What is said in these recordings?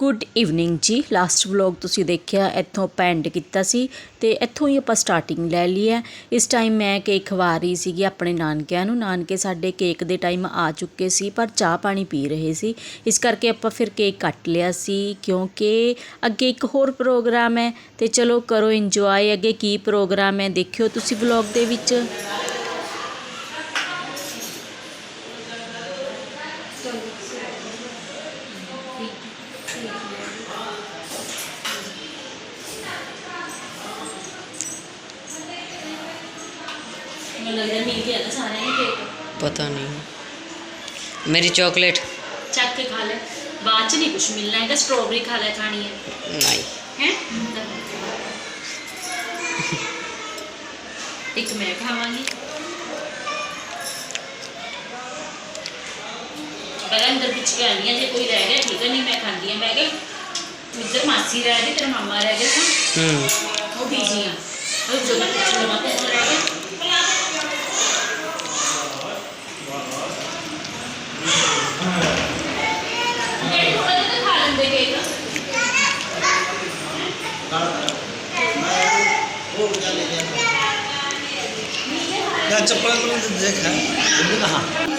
Good evening ji. Last vlog ਤੁਸੀਂ ਦੇਖਿਆ, ਇੱਥੋਂ ਪੈਂਡ ਕੀਤਾ ਸੀ ਤੇ ਇੱਥੋਂ ਹੀ ਆਪਾਂ ਸਟਾਰਟਿੰਗ ਲੈ ਲਈ ਹੈ। ਇਸ ਟਾਈਮ ਮੈਂ ਕੇਕ ਖਵਾ ਰਹੀ ਸੀਗੀ ਆਪਣੇ ਨਾਨਕਿਆਂ ਨੂੰ। ਨਾਨਕੇ ਸਾਡੇ ਕੇਕ ਦੇ ਟਾਈਮ ਆ ਚੁੱਕੇ ਸੀ, ਪਰ ਚਾਹ ਪਾਣੀ ਪੀ ਰਹੇ ਸੀ। ਇਸ ਕਰਕੇ ਆਪਾਂ ਫਿਰ ਕੇਕ ਕੱਟ ਲਿਆ ਸੀ, ਕਿਉਂਕਿ ਅੱਗੇ ਇੱਕ ਹੋਰ ਪ੍ਰੋਗਰਾਮ ਹੈ ਤੇ ਚਲੋ ਕਰੋ ਇੰਜੋਏ ਅੱਗੇ ਕੀ ਪ੍ਰੋਗਰਾਮ ਹੈ ਦੇਖਿਓ ਤੁਸੀਂ ਵਲੌਗ ਦੇ ਵਿੱਚ। ਮੈਨੂੰ ਲੱਗਦਾ ਮਿਲ ਗਿਆ ਨਾ ਸਾਰਿਆਂ ਨੂੰ ਕੇਕ ਪਤਾ ਨਹੀਂ ਮੇਰੀ ਚਾਕਲੇਟ ਚੱਕ ਕੇ ਖਾ ਲੈ ਬਾਅਦ ਚ ਨਹੀਂ ਕੁਝ ਮਿਲਣਾ ਹੈਗਾ ਸਟ੍ਰਾਬੇਰੀ ਖਾ ਲੈ ਖਾਣੀ ਪਹਿਲਾਂ ਅੰਦਰ ਪਿੱਛੇ ਕੇ ਆਉਂਦੀ ਹਾਂ ਜੇ ਕੋਈ ਰਹਿ ਗਿਆ ਠੀਕ ਹੈ ਨਹੀਂ ਮੈਂ ਖਾਂਦੀ ਹਾਂ ਮੈਂ ਕਿਹਾ ਇੱਧਰ ਮਾਸੀ ਰਹਿ ਗਈ ਤੇਰਾ ਮਾਮਾ ਰਹਿ ਗਿਆ ਤਾਂ ਹੂੰ ਉਹ ਬੀਜੀ ਆ ਉਹ ਜੋ ਮੈਂ ਪੁੱਛ ਲਵਾਂ ਤੇ ਉਹ ਰਹਿ ਗਿਆ ਡੈਡੀ ਥੋੜਾ ਜਿਹਾ ਤਾਂ ਖਾ ਲੈਂਦੇ ਕੇਕ या चप्पल को देख है कहाँ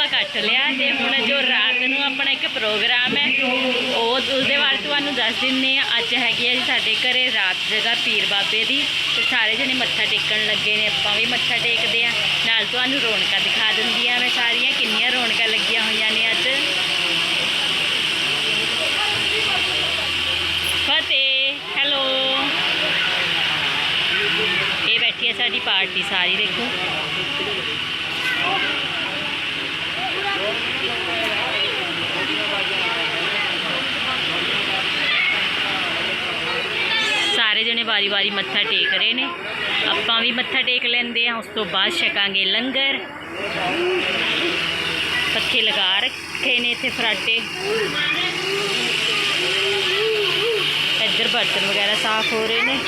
ਆਪਾਂ ਕੱਟ ਲਿਆ ਤੇ ਹੁਣ ਜੋ ਰਾਤ ਨੂੰ ਆਪਣਾ ਇੱਕ ਪ੍ਰੋਗਰਾਮ ਹੈ, ਉਹ ਉਸਦੇ ਬਾਰੇ ਤੁਹਾਨੂੰ ਦੱਸ ਦਿੰਨੇ ਆ ਅੱਜ ਹੈਗੀ ਹੈ ਜੀ ਸਾਡੇ ਘਰੇ ਰਾਤ ਜਗ੍ਹਾ ਪੀਰ ਬਾਬੇ ਦੀ ਤੇ ਸਾਰੇ ਜਣੇ ਮੱਥਾ ਟੇਕਣ ਲੱਗੇ ਨੇ, ਆਪਾਂ ਵੀ ਮੱਥਾ ਟੇਕਦੇ ਆ ਨਾਲ ਤੁਹਾਨੂੰ ਰੌਣਕਾਂ ਦਿਖਾ ਦਿੰਦੀ ਆ ਮੈਂ ਸਾਰੀਆਂ, ਕਿੰਨੀਆਂ ਰੌਣਕਾਂ ਲੱਗੀਆਂ ਹੋਈਆਂ ਨੇ ਅੱਜ। ਫਤਿਹ, ਹੈਲੋ। ਇਹ ਬੈਠੀ ਹੈ ਸਾਡੀ ਪਾਰਟੀ ਸਾਰੀ, ਦੇਖੋ। ਸਾਰੇ ਜਣੇ ਵਾਰੀ-ਵਾਰੀ ਮੱਥਾ ਟੇਕ ਰਹੇ ਨੇ। ਆਪਾਂ ਵੀ ਮੱਥਾ ਟੇਕ ਲੈਂਦੇ ਆ ਉਸ ਤੋਂ ਬਾਅਦ ਛਕਾਂਗੇ ਲੰਗਰ। ਪੱਖੇ ਲਗਾ ਰੱਖੇ ਨੇ ਇੱਥੇ ਫਰਾਟੇ। ਇੱਧਰ ਬਰਤਨ ਵਗੈਰਾ ਸਾਫ਼ ਹੋ ਰਹੇ ਨੇ।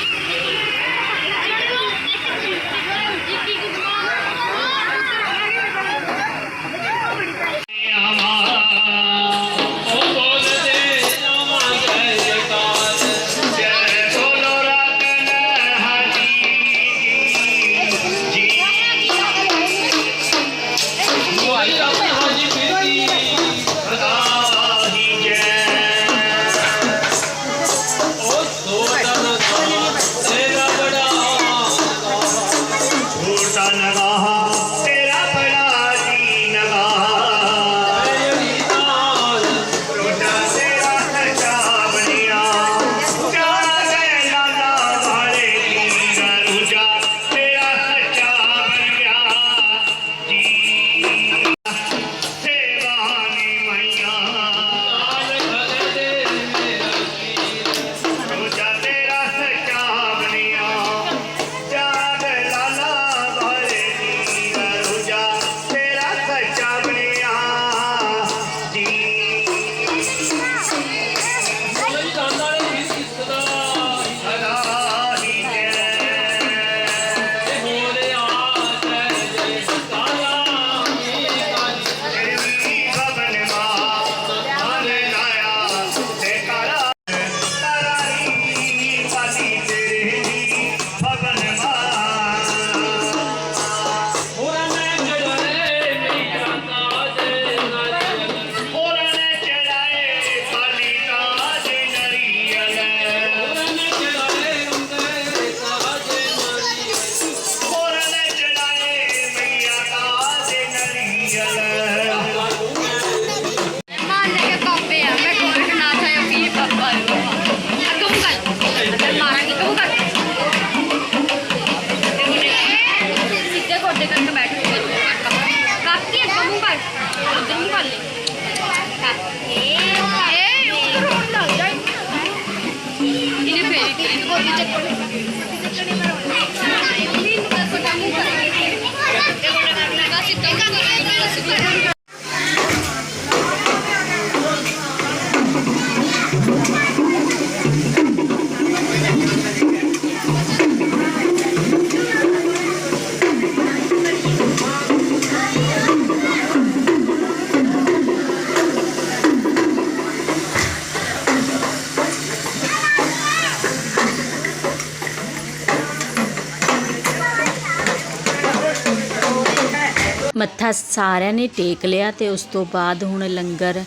ਮੱਥਾ ਸਾਰਿਆਂ ਨੇ ਟੇਕ ਲਿਆ ਅਤੇ ਉਸ ਤੋਂ ਬਾਅਦ ਹੁਣ ਲੰਗਰ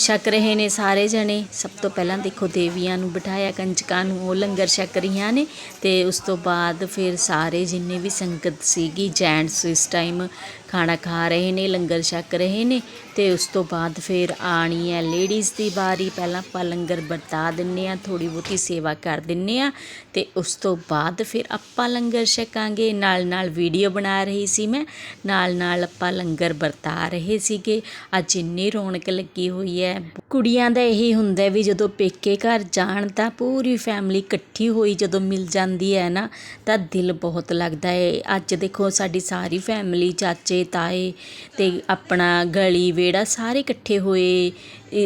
ਛਕ ਰਹੇ ਨੇ ਸਾਰੇ ਜਣੇ। ਸਭ ਤੋਂ ਪਹਿਲਾਂ ਦੇਖੋ ਦੇਵੀਆਂ ਨੂੰ ਬਿਠਾਇਆ, ਕੰਜਕਾਂ ਨੂੰ, ਉਹ ਲੰਗਰ ਛਕ ਰਹੀਆਂ ਨੇ ਤੇ ਉਸ ਤੋਂ ਬਾਅਦ ਫਿਰ ਸਾਰੇ ਜਿੰਨੇ ਵੀ ਸੰਗਤ ਸੀਗੀ ਜੈਂਟਸ ਇਸ ਟਾਈਮ ਖਾਣਾ ਖਾ ਰਹੇ ਨੇ, ਲੰਗਰ ਛਕ ਰਹੇ ਨੇ ਤੇ ਉਸ ਤੋਂ ਬਾਅਦ ਫਿਰ ਆਣੀ ਹੈ ਲੇਡੀਜ਼ ਦੀ ਵਾਰੀ। ਪਹਿਲਾਂ ਆਪਾਂ ਲੰਗਰ ਵਰਤਾ ਦਿੰਨੇ ਆ ਥੋੜੀ ਬਹੁਤੀ ਸੇਵਾ ਕਰ ਦਿੰਨੇ ਆ ਤੇ ਉਸ ਤੋਂ ਬਾਅਦ ਫਿਰ ਆਪਾਂ ਲੰਗਰ ਛਕਾਂਗੇ। ਨਾਲ ਨਾਲ ਵੀਡੀਓ ਬਣਾ ਰਹੀ ਸੀ ਮੈਂ, ਨਾਲ ਨਾਲ ਆਪਾਂ ਲੰਗਰ ਵਰਤਾ ਰਹੇ ਸੀਗੇ। ਅੱਜ ਇੰਨੀ ਰੌਣਕ ਲੱਗੀ ਹੋਈ ਹੈ que ਕੁੜੀਆਂ ਦਾ ਇਹੀ ਹੁੰਦਾ ਵੀ ਜਦੋਂ ਪੇਕੇ ਘਰ ਜਾਣ ਤਾਂ ਪੂਰੀ ਫੈਮਿਲੀ ਇਕੱਠੀ ਹੋਈ ਜਦੋਂ ਮਿਲ ਜਾਂਦੀ ਹੈ ਨਾ, ਤਾਂ ਦਿਲ ਬਹੁਤ ਲੱਗਦਾ ਹੈ ਅੱਜ ਦੇਖੋ ਸਾਡੀ ਸਾਰੀ ਫੈਮਿਲੀ ਚਾਚੇ, ਤਾਏ ਅਤੇ ਆਪਣਾ ਗਲੀ, ਵਿਹੜਾ ਸਾਰੇ ਇਕੱਠੇ ਹੋਏ।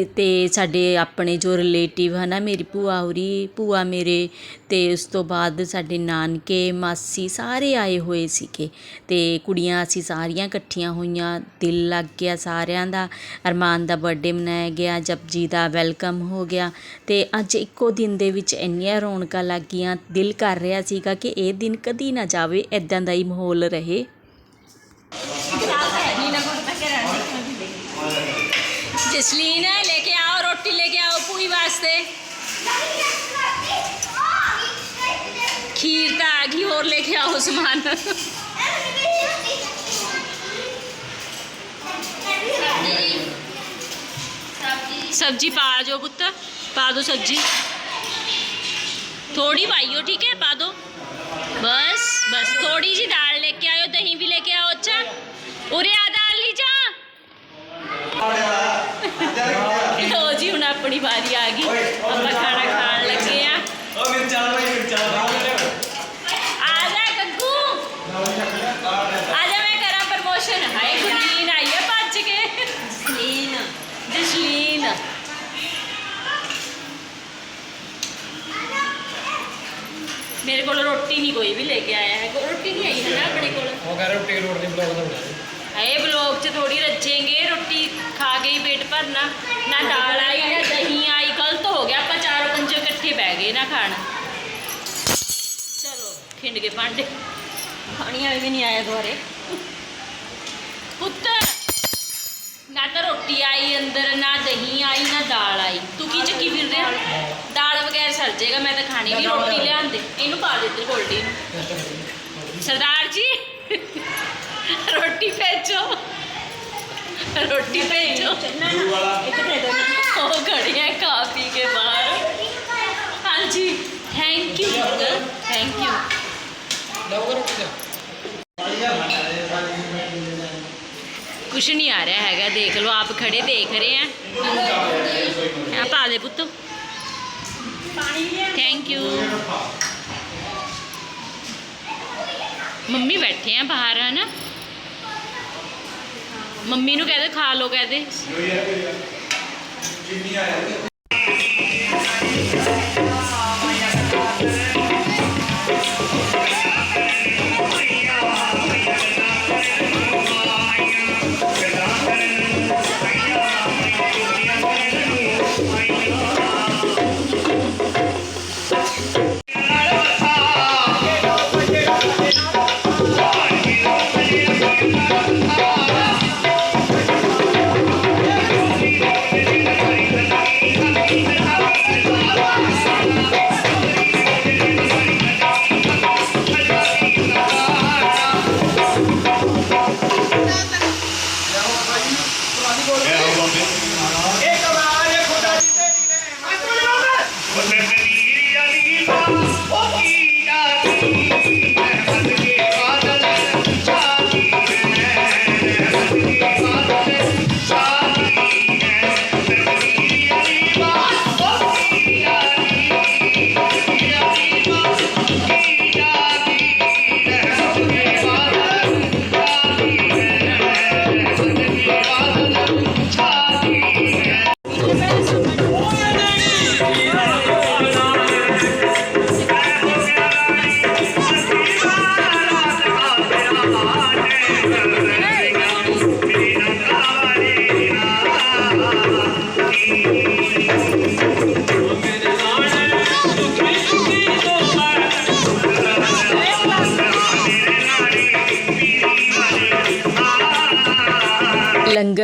ਅਤੇ ਸਾਡੇ ਆਪਣੇ ਜੋ ਰਿਲੇਟਿਵ ਹੈ ਨਾ, ਮੇਰੀ ਭੂਆ ਹੋਰੀ, ਭੂਆ ਮੇਰੇ ਅਤੇ ਉਸ ਤੋਂ ਬਾਅਦ ਸਾਡੇ ਨਾਨਕੇ, ਮਾਸੀ ਸਾਰੇ ਆਏ ਹੋਏ ਸੀਗੇ। ਅਤੇ ਕੁੜੀਆਂ ਅਸੀਂ ਸਾਰੀਆਂ ਇਕੱਠੀਆਂ ਹੋਈਆਂ, ਦਿਲ ਲੱਗ ਗਿਆ ਸਾਰਿਆਂ ਦਾ। ਅਰਮਾਨ ਦਾ ਬਰਥਡੇ ਮਨਾਇਆ ਗਿਆ ਜੀ ਦਾ ਵੈਲਕਮ ਹੋ ਗਿਆ। ਤੇ ਅੱਜ ਇੱਕੋ ਦਿਨ ਦੇ ਵਿੱਚ ਇੰਨੀਆਂ ਰੌਣਕਾਂ ਲੱਗ ਗਈਆਂ ਦਿਲ ਕਰ ਰਿਹਾ ਸੀਗਾ ਕਿ ਇਹ ਦਿਨ ਕਦੀ ਨਾ ਜਾਵੇ ਇਦਾਂ ਦਾ ਹੀ ਮਾਹੌਲ ਰਹੇ। ਜਸਲੀਨ, ਲੈ ਕੇ ਆਓ, ਰੋਟੀ ਲੈ ਕੇ ਆਓ ਪੂਈ ਵਾਸਤੇ। ਖੀਰ ਤਾਂ ਆ ਗਈ, ਹੋਰ ਲੈ ਕੇ ਆਓ ਸਮਾਨ। सब्ज़ी पा जो पुत पा दो सब्ज़ी। थोड़ी पाइयो ठीक है? पा दो। बस बस थोड़ी सी दाल लेके आयो दही भी लेके आओ अच्छा? उरे आ दाल ली जा। लो जी हूँ अपनी बारी आ गई। अपना खाना ਇਹ ਬਲੌਗ 'ਚ ਥੋੜੀ ਰੱਜੇਂਗੇ ਰੋਟੀ ਖਾ ਕੇ ਹੀ ਪੇਟ ਭਰਨਾ। ਨਾ ਦਾਲ ਆਈ ਨਾ ਦਹੀਂ ਆਈ ਗਲਤ ਹੋ ਗਿਆ ਆਪਾਂ ਚਾਰ ਪੰਜ ਇਕੱਠੇ ਬਹਿ ਗਏ ਨਾ ਖਾਣ। ਚਲੋ ਖਿੰਡ ਕੇ ਭਾਂਡੇ। ਪਾਣੀ ਵਾਲੇ ਵੀ ਨਹੀਂ ਆਇਆ ਦੁਆਰੇ ਪੁੱਤ ਨਾ ਤਾਂ ਰੋਟੀ ਆਈ ਅੰਦਰ ਨਾ ਦਹੀਂ ਆਈ ਨਾ ਦਾਲ ਆਈ। ਤੂੰ ਕੀ ਚੱਕੀ ਫਿਰ ਰਿਹਾ ਦਾਲ ਵਗੈਰ ਸਰ ਜਾਏਗਾ ਮੈਂ ਤਾਂ ਖਾਣੀ ਵੀ ਰੋਟੀ ਲਿਆਂਦੇ। ਇਹਨੂੰ ਪਾ ਦੇ ਇੱਧਰ ਗੋਲਡੀ ਨੂੰ। ਸਰਦਾਰ ਜੀ। ਰੋਟੀ ਭੇਜੋ ਰੋਟੀ ਭੇਜੋ ਉਹ ਖੜੇ ਆ ਖਾ ਪੀ ਕੇ ਬਾਹਰ ਹਾਂਜੀ ਥੈਂਕ ਯੂ ਥੈਂਕ ਯੂ ਕੁਛ ਨਹੀਂ ਆ ਰਿਹਾ ਹੈਗਾ ਦੇਖ ਲਓ ਆਪ ਖੜੇ ਦੇਖ ਰਹੇ ਆ ਆ ਪਾ ਦੇ ਪੁੱਤ ਥੈਂਕ ਯੂ ਮੰਮੀ ਬੈਠੇ ਆ ਬਾਹਰ ਹਨ ਮੰਮੀ ਨੂੰ ਕਹਦੇ ਖਾ ਲੋ ਕਹਦੇ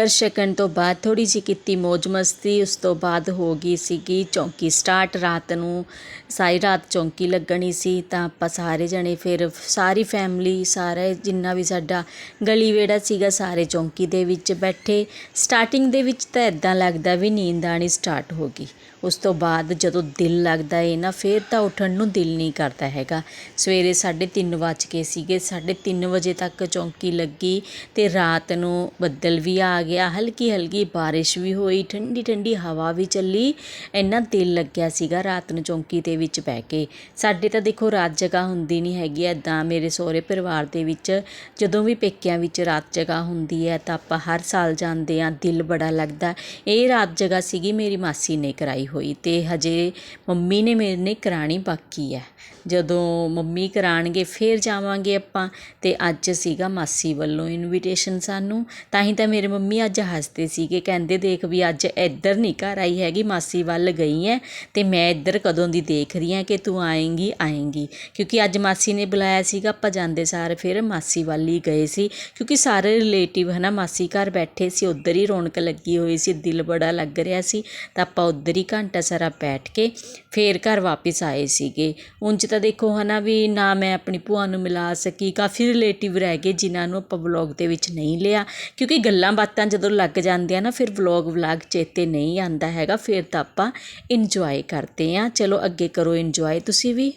ਲੰਗਰ ਛਕਣ ਤੋਂ ਬਾਅਦ ਥੋੜੀ ਜਿਹੀ ਕੀਤੀ ਮੌਜ ਮਸਤੀ, ਉਸ ਤੋਂ ਬਾਅਦ ਹੋ ਗਈ ਸੀਗੀ ਚੌਂਕੀ ਸਟਾਰਟ। ਰਾਤ ਨੂੰ ਸਾਰੀ ਰਾਤ ਚੌਂਕੀ ਲੱਗਣੀ ਸੀ ਤਾਂ ਆਪਾਂ ਸਾਰੇ ਜਣੇ ਫਿਰ ਸਾਰੀ ਫੈਮਿਲੀ, ਸਾਰੇ ਜਿੰਨਾ ਵੀ ਸਾਡਾ ਗਲੀ ਵੇੜਾ ਸੀਗਾ ਸਾਰੇ ਚੌਂਕੀ ਦੇ ਵਿੱਚ ਬੈਠੇ। ਸਟਾਰਟਿੰਗ ਦੇ ਵਿੱਚ ਤਾਂ ਇਦਾਂ ਲੱਗਦਾ ਵੀ ਨੀਂਦ ਆਣੀ ਸਟਾਰਟ ਹੋ ਗਈ। ਉਸ ਤੋਂ ਬਾਅਦ ਜਦੋਂ ਦਿਲ ਲੱਗਦਾ ਏ ਨਾ, ਫਿਰ ਤਾਂ ਉੱਠਣ ਨੂੰ ਦਿਲ ਨਹੀਂ ਕਰਦਾ ਹੈਗਾ। ਸਵੇਰੇ 3:30 ਵੱਜ ਕੇ ਸੀਗੇ 3:30 ਵਜੇ ਤੱਕ ਚੌਂਕੀ ਲੱਗੀ ਤੇ ਰਾਤ ਨੂੰ ਬੱਦਲ ਵੀ ਆ ਗਿਆ ਹਲਕੀ ਹਲਕੀ ਬਾਰਿਸ਼ ਵੀ ਹੋਈ ਠੰਡੀ ਠੰਡੀ ਹਵਾ ਵੀ ਚੱਲੀ, ਇੰਨਾ ਦਿਲ ਲੱਗਿਆ ਸੀਗਾ ਰਾਤ ਨੂੰ ਚੌਂਕੀ ਦੇ ਵਿੱਚ ਬਹਿ ਕੇ। ਸਾਡੇ ਤਾਂ ਦੇਖੋ ਰਾਤ ਜਗ੍ਹਾ ਹੁੰਦੀ ਨਹੀਂ ਹੈਗੀ ਐਦਾਂ ਮੇਰੇ ਸਹੁਰੇ ਪਰਿਵਾਰ ਦੇ ਵਿੱਚ ਜਦੋਂ ਵੀ ਪੇਕਿਆਂ ਵਿੱਚ ਰਾਤ ਜਗ੍ਹਾ ਹੁੰਦੀ ਹੈ, ਤਾਂ ਆਪਾਂ ਹਰ ਸਾਲ ਜਾਂਦੇ ਆ ਦਿਲ ਬੜਾ ਲੱਗਦਾ। ਇਹ ਰਾਤ ਜਗ੍ਹਾ ਸੀਗੀ, ਮੇਰੀ ਮਾਸੀ ਨੇ ਕਰਾਈ ਹੋਈ ਤੇ ਹਜੇ ਮੰਮੀ ਨੇ ਮੇਰੇ ਨੇ ਕਰਾਣੀ ਬਾਕੀ ਹੈ। ਜਦੋਂ ਮੰਮੀ ਕਰਾਉਣਗੇ ਫਿਰ ਜਾਵਾਂਗੇ ਆਪਾਂ। ਅਤੇ ਅੱਜ ਸੀਗਾ ਮਾਸੀ ਵੱਲੋਂ ਇਨਵੀਟੇਸ਼ਨ ਸਾਨੂੰ। ਤਾਂ ਹੀ ਤਾਂ ਮੇਰੇ ਮੰਮੀ ਅੱਜ ਹੱਸਦੇ ਸੀਗੇ। ਕਹਿੰਦੇ, ਦੇਖ ਵੀ ਅੱਜ ਇੱਧਰ ਨਹੀਂ ਘਰ ਆਈ ਹੈਗੀ, ਮਾਸੀ ਵੱਲ ਗਈ ਹੈ ਅਤੇ ਮੈਂ ਇੱਧਰ ਕਦੋਂ ਦੀ ਦੇਖ ਰਹੀ ਹਾਂ ਕਿ ਤੂੰ ਆਏਂਗੀ ਆਏਂਗੀ। ਕਿਉਂਕਿ ਅੱਜ ਮਾਸੀ ਨੇ ਬੁਲਾਇਆ ਸੀਗਾ, ਆਪਾਂ ਜਾਂਦੇ ਸਾਰ ਫਿਰ ਮਾਸੀ ਵੱਲ ਹੀ ਗਏ ਸੀ। ਕਿਉਂਕਿ ਸਾਰੇ ਰਿਲੇਟਿਵ ਹਨਾ, ਮਾਸੀ ਘਰ ਬੈਠੇ ਸੀ, ਉੱਧਰ ਹੀ ਰੌਣਕ ਲੱਗੀ ਹੋਈ ਸੀ, ਦਿਲ ਬੜਾ ਲੱਗ ਰਿਹਾ ਸੀ। ਤਾਂ ਆਪਾਂ ਉੱਧਰ ਹੀ ਘੰਟਾ ਸਾਰਾ ਬੈਠ ਕੇ ਫੇਰ ਘਰ ਵਾਪਸ ਆਏ ਸੀਗੇ। ਉਂਝ ਤਾਂ ਦੇਖੋ ਹੈ ਨਾ ਵੀ ਨਾ ਮੈਂ ਆਪਣੀ ਭੂਆ ਨੂੰ ਮਿਲਾ ਸਕੀ, ਕਾਫੀ ਰਿਲੇਟਿਵ ਰਹਿ ਗਏ ਜਿਨ੍ਹਾਂ ਨੂੰ ਆਪਾਂ ਵਲੋਗ ਦੇ ਵਿੱਚ ਨਹੀਂ ਲਿਆ, ਕਿਉਂਕਿ ਗੱਲਾਂ ਬਾਤਾਂ ਜਦੋਂ ਲੱਗ ਜਾਂਦੀਆਂ ਨਾ, ਫਿਰ ਵਲੋਗ ਵਲਾਗ ਚੇਤੇ ਨਹੀਂ ਆਂਦਾ ਹੈਗਾ, ਫਿਰ ਤਾਂ ਆਪਾਂ ਇੰਜੋਏ ਕਰਦੇ ਆ ਚਲੋ ਅੱਗੇ ਕਰੋ ਇੰਜੋਏ ਤੁਸੀਂ ਵੀ?